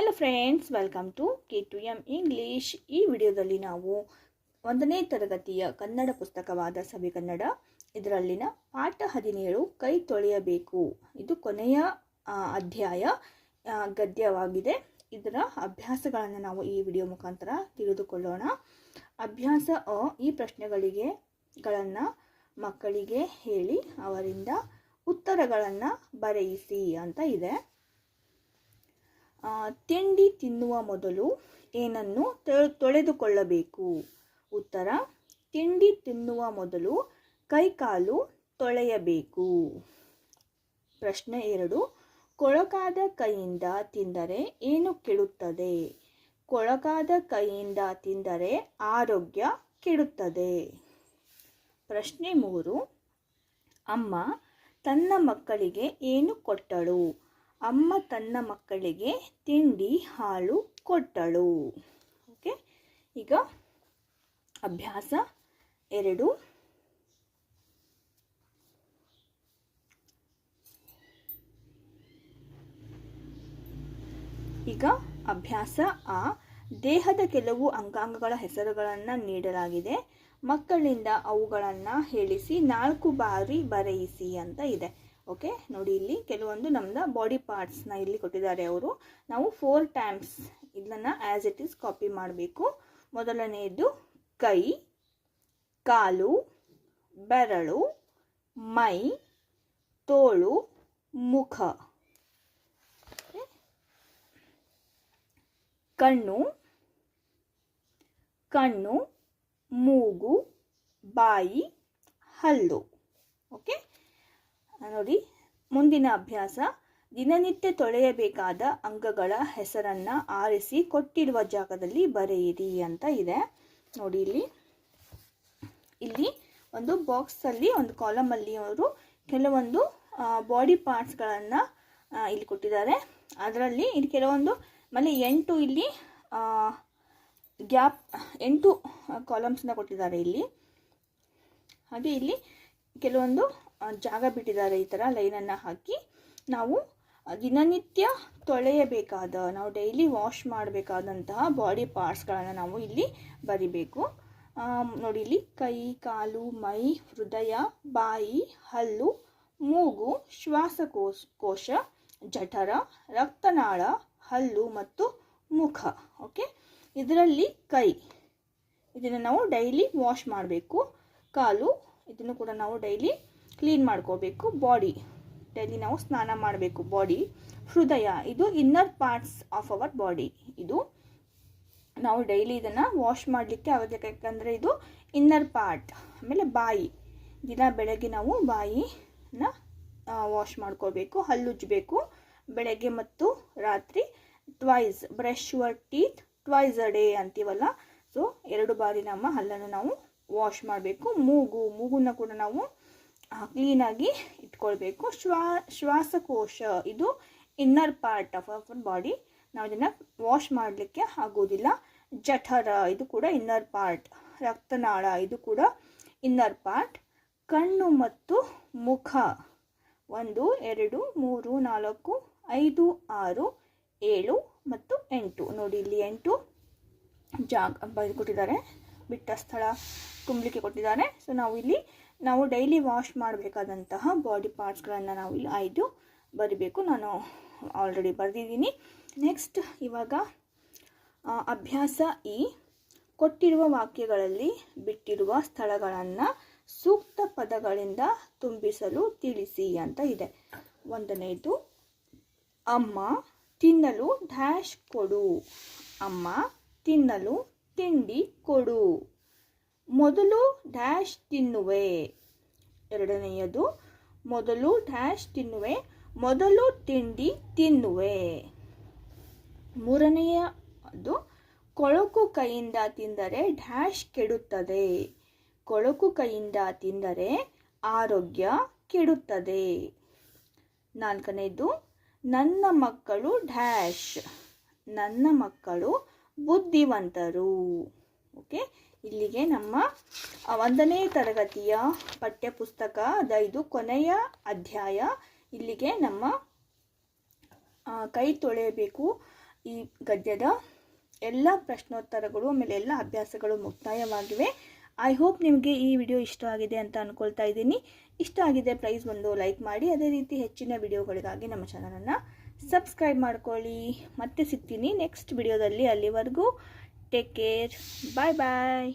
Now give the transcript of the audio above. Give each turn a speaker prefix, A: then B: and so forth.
A: Hello friends welcome to K two M English ಈ ವಿಡಿಯೋದಲ್ಲಿ ನಾವು ಒಂದನೇ ತರಗತಿಯ ಕನ್ನಡ ಪುಸ್ತಕವಾದ ಸವಿ ಕನ್ನಡ, ಇದರಲ್ಲಿನ ಪಾಠ ಹದಿನೇಳು, ಕೈ ತೊಳೆಯಬೇಕು. ಇದು ಕೊನೆಯ ಅಧ್ಯಾಯ ಗದ್ಯವಾಗಿದೆ. ಇದರ ಅಭ್ಯಾಸಗಳನ್ನು ನಾವು ಈ ವಿಡಿಯೋ ಮುಖಾಂತರ ತಿಳಿದುಕೊಳ್ಳೋಣ. ಅಭ್ಯಾಸ ಅ, ಈ ಪ್ರಶ್ನೆಗಳಿಗೆ ಗಳನ್ನು ಮಕ್ಕಳಿಗೆ ಹೇಳಿ ಅವರಿಂದ ಉತ್ತರಗಳನ್ನು ಬರೆಯಿಸಿ ಅಂತ ಇದೆ. ತಿಂಡಿ ತಿನ್ನುವ ಮೊದಲು ಏನನ್ನು ತೊಳೆ- ತೊಳೆದುಕೊಳ್ಳಬೇಕು? ಉತ್ತರ, ತಿಂಡಿ ತಿನ್ನುವ ಮೊದಲು ಕೈಕಾಲು ತೊಳೆಯಬೇಕು. ಪ್ರಶ್ನೆ ಎರಡು, ಕೊಳಕಾದ ಕೈಯಿಂದ ತಿಂದರೆ ಏನು ಕೆಡುತ್ತದೆ? ಕೊಳಕಾದ ಕೈಯಿಂದ ತಿಂದರೆ ಆರೋಗ್ಯ ಕೆಡುತ್ತದೆ. ಪ್ರಶ್ನೆ ಮೂರು, ಅಮ್ಮ ತನ್ನ ಮಕ್ಕಳಿಗೆ ಏನು ಕೊಟ್ಟಳು? ಅಮ್ಮ ತನ್ನ ಮಕ್ಕಳಿಗೆ ತಿಂಡಿ, ಹಾಲು ಕೊಟ್ಟಳು. ಓಕೆ? ಈಗ ಅಭ್ಯಾಸ ಎರಡು. ಈಗ ಅಭ್ಯಾಸ ಆ. ದೇಹದ ಕೆಲವು ಅಂಗಾಂಗಗಳ ಹೆಸರುಗಳನ್ನು ನೀಡಲಾಗಿದೆ. ಮಕ್ಕಳಿಂದ ಅವುಗಳನ್ನು ಹೇಳಿಸಿ ನಾಲ್ಕು ಬಾರಿ ಬರೆಯಿಸಿ ಅಂತ ಇದೆ. ಓಕೆ? ನೋಡಿ ಇಲ್ಲಿ ಕೆಲವೊಂದು ನಮ್ದು ಬಾಡಿ ಪಾರ್ಟ್ಸ್ನ ಇಲ್ಲಿ ಕೊಟ್ಟಿದ್ದಾರೆ ಅವರು. ನಾವು ಫೋರ್ ಟೈಮ್ಸ್ ಇದನ್ನು ಆ್ಯಸ್ ಇಟ್ ಈಸ್ ಕಾಪಿ ಮಾಡಬೇಕು. ಮೊದಲನೆಯದು ಕೈ, ಕಾಲು, ಬೆರಳು, ಮೈ, ತೋಳು, ಮುಖ. ಕಣ್ಣು ಕಣ್ಣು, ಮೂಗು, ಬಾಯಿ, ಹಲ್ಲು. ಓಕೆ? ನೋಡಿ, ಮುಂದಿನ ಅಭ್ಯಾಸ, ದಿನನಿತ್ಯ ತೊಳೆಯಬೇಕಾದ ಅಂಗಗಳ ಹೆಸರನ್ನು ಆರಿಸಿ ಕೊಟ್ಟಿರುವ ಜಾಗದಲ್ಲಿ ಬರೆಯಿರಿ ಅಂತ ಇದೆ. ನೋಡಿ ಇಲ್ಲಿ. ಇಲ್ಲಿ ಒಂದು ಬಾಕ್ಸಲ್ಲಿ, ಒಂದು ಕಾಲಮಲ್ಲಿ ಅವರು ಕೆಲವೊಂದು ಬಾಡಿ ಪಾರ್ಟ್ಸ್ಗಳನ್ನು ಇಲ್ಲಿ ಕೊಟ್ಟಿದ್ದಾರೆ. ಅದರಲ್ಲಿ ಇಲ್ಲಿ ಕೆಲವೊಂದು, ಆಮೇಲೆ ಎಂಟು ಇಲ್ಲಿ ಗ್ಯಾಪ್, ಎಂಟು ಕಾಲಮ್ಸ್ನ ಕೊಟ್ಟಿದ್ದಾರೆ ಇಲ್ಲಿ. ಹಾಗೆ ಇಲ್ಲಿ ಕೆಲವೊಂದು ಜಾಗ ಬಿಟ್ಟಿದ್ದಾರೆ ಈ ಥರ ಲೈನನ್ನು ಹಾಕಿ ನಾವು ದಿನನಿತ್ಯ ತೊಳೆಯಬೇಕಾದ, ನಾವು ಡೈಲಿ ವಾಶ್ ಮಾಡಬೇಕಾದಂತಹ ಬಾಡಿ ಪಾರ್ಟ್ಸ್ಗಳನ್ನು ನಾವು ಇಲ್ಲಿ ಬರಿಬೇಕು. ನೋಡಿ ಇಲ್ಲಿ ಕೈ, ಕಾಲು, ಮೈ, ಹೃದಯ, ಬಾಯಿ, ಹಲ್ಲು, ಮೂಗು, ಶ್ವಾಸಕೋಶ, ಕೋಶ, ಜಠರ, ರಕ್ತನಾಳ, ಹಲ್ಲು ಮತ್ತು ಮುಖ. ಓಕೆ? ಇದರಲ್ಲಿ ಕೈ. ಇದನ್ನು ನಾವು ಡೈಲಿ ವಾಶ್ ಮಾಡಬೇಕು. ಕಾಲು, ಇದನ್ನು ಕೂಡ ನಾವು ಡೈಲಿ ಕ್ಲೀನ್ ಮಾಡ್ಕೋಬೇಕು ಬಾಡಿ ಡೈಲಿ ನಾವು ಸ್ನಾನ ಮಾಡಬೇಕು ಬಾಡಿ ಹೃದಯ, ಇದು inner parts of our body ಇದು ನಾವು ಡೈಲಿ ಇದನ್ನು ವಾಶ್ ಮಾಡಲಿಕ್ಕೆ ಆಗೋದಿಲ್ಲ ಯಾಕಂದರೆ ಇದು ಇನ್ನರ್ ಪಾರ್ಟ್ ಆಮೇಲೆ ಬಾಯಿ. ದಿನ ಬೆಳಗ್ಗೆ ನಾವು ಬಾಯಿನ ವಾಶ್ ಮಾಡ್ಕೋಬೇಕು, ಹಲ್ಲುಜ್ಜಬೇಕು. ಬೆಳಗ್ಗೆ ಮತ್ತು ರಾತ್ರಿ twice brush your teeth twice a day ಅಂತೀವಲ್ಲ? ಸೊ ಎರಡು ಬಾರಿ ನಮ್ಮ ಹಲ್ಲನ್ನು ನಾವು ವಾಶ್ ಮಾಡಬೇಕು. ಮೂಗು, ಮೂಗನ್ನ ಕೂಡ ನಾವು ಕ್ಲೀನಾಗಿ ಇಟ್ಕೊಳ್ಬೇಕು. ಶ್ವಾ, ಶ್ವಾಸಕೋಶ ಇದು inner part of our body ನಾವು ಇದನ್ನು ವಾಶ್ ಮಾಡಲಿಕ್ಕೆ ಆಗೋದಿಲ್ಲ. ಜಠರ ಇದು ಕೂಡ ಇನ್ನರ್ ಪಾರ್ಟ್ ರಕ್ತನಾಳ ಇದು ಕೂಡ ಇನ್ನರ್ ಪಾರ್ಟ್ ಕಣ್ಣು ಮತ್ತು ಮುಖ ಒಂದು, ಎರಡು, ಮೂರು, ನಾಲ್ಕು, ಐದು, ಆರು, ಏಳು ಮತ್ತು ಎಂಟು. ನೋಡಿ, ಇಲ್ಲಿ ಎಂಟು ಜಾಗ ಬರೆದು ಕೊಟ್ಟಿದ್ದಾರೆ. ಬಿಟ್ಟ ಸ್ಥಳ ತುಂಬಲಿಕ್ಕೆ ಕೊಟ್ಟಿದ್ದಾರೆ. ಸೊ ನಾವು ಇಲ್ಲಿ ನಾವು ಡೈಲಿ ವಾಶ್ ಮಾಡಬೇಕಾದಂತಹ ಬಾಡಿ ಪಾರ್ಟ್ಸ್ಗಳನ್ನು ನಾವು ಇಲ್ಲಿ ಆಯ್ದು ಬರಿಬೇಕು. ನಾನು ಆಲ್ರೆಡಿ ಬರೆದಿದ್ದೀನಿ. ನೆಕ್ಸ್ಟ್ ಇವಾಗ ಅಭ್ಯಾಸ ಈ. ಕೊಟ್ಟಿರುವ ವಾಕ್ಯಗಳಲ್ಲಿ ಬಿಟ್ಟಿರುವ ಸ್ಥಳಗಳನ್ನು ಸೂಕ್ತ ಪದಗಳಿಂದ ತುಂಬಿಸಲು ತಿಳಿಸಿ ಅಂತ ಇದೆ. ಒಂದನೇದು, ಅಮ್ಮ ತಿನ್ನಲು ಡ್ಯಾಶ್ ಕೊಡು. ಅಮ್ಮ ತಿನ್ನಲು ತಿಂಡಿ ಕೊಡು. ಮೊದಲು ಡ್ಯಾಶ್ ತಿನ್ನುವೆ. ಎರಡನೆಯದು, ಮೊದಲು ಡ್ಯಾಶ್ ತಿನ್ನುವೆ, ಮೊದಲು ತಿಂಡಿ ತಿನ್ನುವೆ. ಮೂರನೆಯದು, ಕೊಳಕು ಕೈಯಿಂದ ತಿಂದರೆ ಡ್ಯಾಶ್ ಕೆಡುತ್ತದೆ. ಕೊಳಕು ಕೈಯಿಂದ ತಿಂದರೆ ಆರೋಗ್ಯ ಕೆಡುತ್ತದೆ. ನಾಲ್ಕನೇದು ನನ್ನ ಮಕ್ಕಳು ಡ್ಯಾಶ್. ನನ್ನ ಮಕ್ಕಳು ಬುದ್ಧಿವಂತರು. ಓಕೆ ಇಲ್ಲಿಗೆ ನಮ್ಮ ಒಂದನೇ ತರಗತಿಯ ಪಠ್ಯಪುಸ್ತಕದ ಇದು ಕೊನೆಯ ಅಧ್ಯಾಯ. ಇಲ್ಲಿಗೆ ನಮ್ಮ ಕೈ ತೊಳೆಯಬೇಕು. ಈ ಗದ್ಯದ ಎಲ್ಲ ಪ್ರಶ್ನೋತ್ತರಗಳು, ಆಮೇಲೆ ಎಲ್ಲ ಅಭ್ಯಾಸಗಳು ಮುಕ್ತಾಯವಾಗಿವೆ. ಐ ಹೋಪ್ ನಿಮಗೆ ಈ ವಿಡಿಯೋ ಇಷ್ಟ ಆಗಿದೆ ಅಂತ ಅಂದ್ಕೊಳ್ತಾ ಇದ್ದೀನಿ. ಇಷ್ಟ ಆಗಿದೆ ಪ್ರೈಸ್ ಒಂದು ಲೈಕ್ ಮಾಡಿ. ಅದೇ ರೀತಿ ಹೆಚ್ಚಿನ ವಿಡಿಯೋಗಳಿಗಾಗಿ ನಮ್ಮ ಚಾನಲನ್ನು ಸಬ್ಸ್ಕ್ರೈಬ್ ಮಾಡ್ಕೊಳ್ಳಿ. ಮತ್ತೆ ಸಿಗ್ತೀನಿ ನೆಕ್ಸ್ಟ್ ವಿಡಿಯೋದಲ್ಲಿ ಅಲ್ಲಿವರೆಗೂ. ಟೇಕ್ ಕೇರ್ ಬಾಯ್ ಬಾಯ್